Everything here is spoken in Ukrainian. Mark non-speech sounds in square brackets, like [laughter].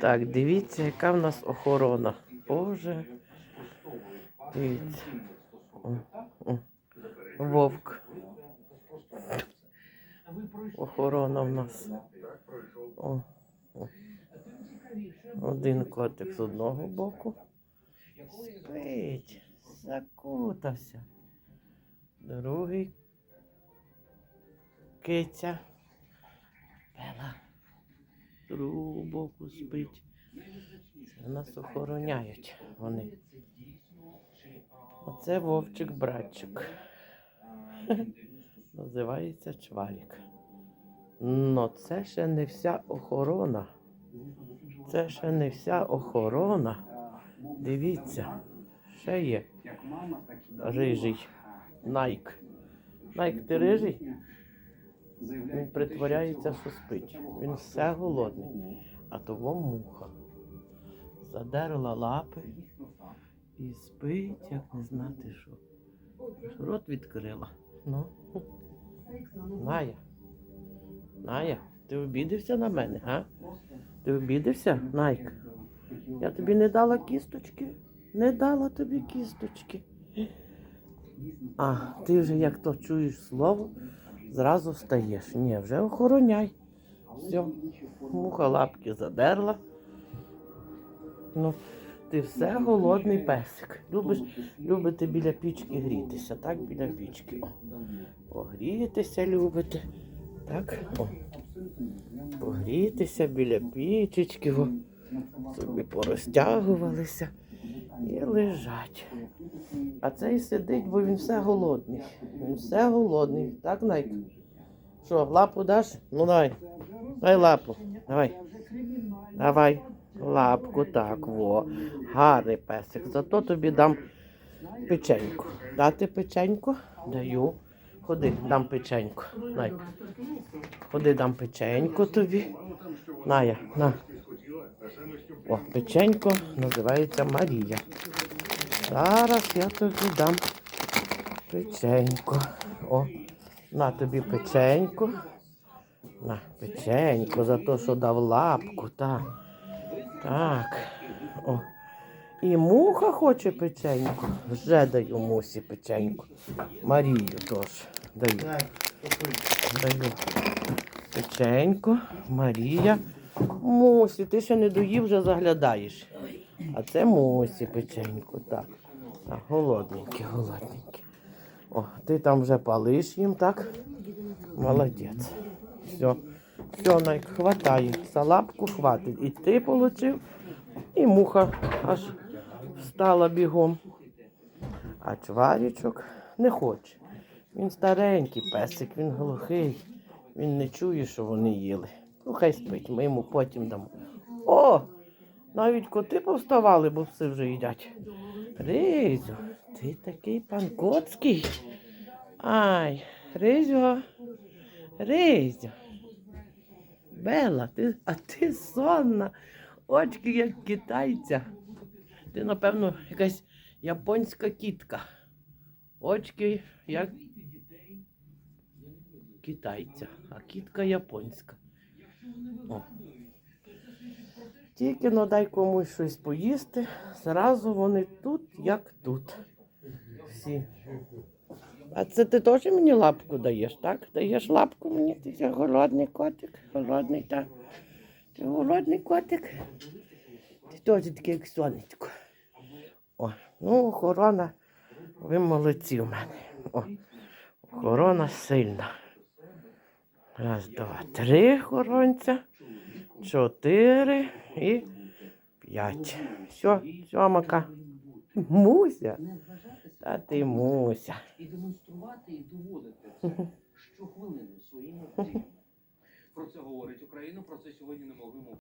Так, дивіться, яка в нас охорона. Боже. Дивіться. Вовк. Охорона в нас. О. Один котик з одного боку. Спить. Закутався. Другий киця. З другого боку. Це нас охороняють вони. Оце вовчик братчик. [laughs] Називається чвалік. Но це ще не вся охорона. Це ще не вся охорона. Дивіться, ще є рижий Найк. Найк, ти рижий? Він притворяється, що спить. Він все голодний. А того муха. Задерла лапи і спить, як не знати що. Рот відкрила. Ну. Ная. Ная, ти обідався на мене, га? Ти обідався, Найк? Я тобі не дала кісточки. Не дала тобі кісточки. А, ти вже як то чуєш слово, зразу встаєш. Ні, вже охороняй. Все, муха лапки задерла. Ну, ти все голодний песик. Любиш, любите біля пічки грітися, так, біля пічки. О. Погрітися любите. Так, о. Погрітися біля пічечки, о. собі порозтягувалися і лежать. А цей сидить, бо він все голодний. Він все голодний. Так, Найк? Що, лапу даш? Ну дай. Дай лапу. Давай. Давай. Лапку, так, во. Гарний песик. Зато тобі дам печеньку. Дати печеньку? Даю. Ходи, дам печеньку. Найк. Ходи, дам печеньку тобі. Ная, на. О, печенько називається Марія. Зараз я тобі дам печенько. О, на тобі печенько. На, печенько за те, що дав лапку, так. Так. О. І муха хоче печеньку. Вже даю мусі печеньку. Марію теж даю. Даю. Печенько, Марія. Мусі, ти ще не доїв, вже заглядаєш. А це мусі печеньку, так. Так, голодненькі, голодненькі. О, ти там вже палиш їм, так? Молодець. Все. Все, Найк, хватає. Салапку хватить. І ти получив, і муха аж встала бігом. А чварічок не хоче. Він старенький песик, він глухий. Він не чує, що вони їли. Ну, хай спить, ми йому потім дамо. О! Навіть коти повставали, бо все вже їдять. Ризю, ти такий пан Коцький. Ай, Ризю, Ризю. Бела, ти, а ти сонна. Очки як китайця. Ти, напевно, якась японська кітка. Очки як китайця, а кітка японська. О. Тільки ну дай комусь щось поїсти, зразу вони тут, як тут. Всі. А це ти теж мені лапку даєш, так? Даєш лапку мені, ти ще голодний котик, голодний, так. Ти голодний котик. Ти теж такий як сонечко. О, ну, охорона, ви молодці в мене. О, охорона сильна. Раз, два, три хоронця, чотири і п'ять. Все, сьомака. Муся. Та ти муся. і демонструвати і доводити це щохвилини своїми [laughs] діями. Про це говорить Україна, про це сьогодні не могли мовити.